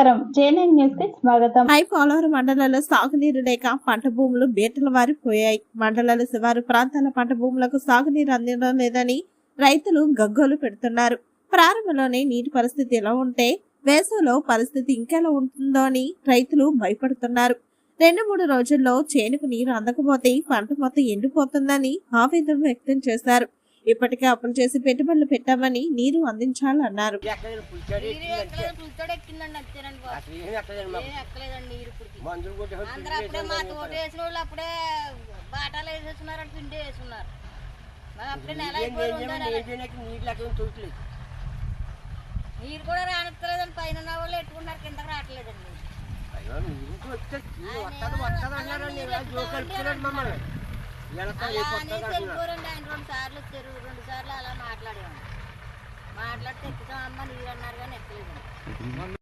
Nine న్యూస్కి స్వాగతం. High Polavaram మండలంలో సాగునీరు లేక పంట భూములు బీటల వారిపోయాయి మండలాల శివారు ప్రాంతాల పంట భూములకు సాగునీరు అందడం లేదని రైతులు గగ్గోలు పెడుతున్నారు. ప్రారంభంలోనే నీటి పరిస్థితి ఎలా ఉంటే వేసవిలో పరిస్థితి ఇంకెలా ఉంటుందో అని రైతులు భయపడుతున్నారు. రెండు మూడు రోజుల్లో చేనుకు నీరు అందకపోతే పంట మొత్తం ఎండిపోతుందని ఆవేదన వ్యక్తం చేశారు. ఇప్పటికే అప్పులు చేసి పెట్టుబడులు పెట్టామని నీరు అందించాలన్నారు నీరు కూడా రానట్లేదండి పైన ఉన్న వాళ్ళు ఎట్టుకున్నారు కిందకి రావట్లేదండి. రెండు సార్లు రెండు సార్లు అలా మాట్లాడేవాడు మాట్లాడితే ఎక్కుతాం అమ్మ నీరు అన్నారు కానీ ఎక్కలేదండి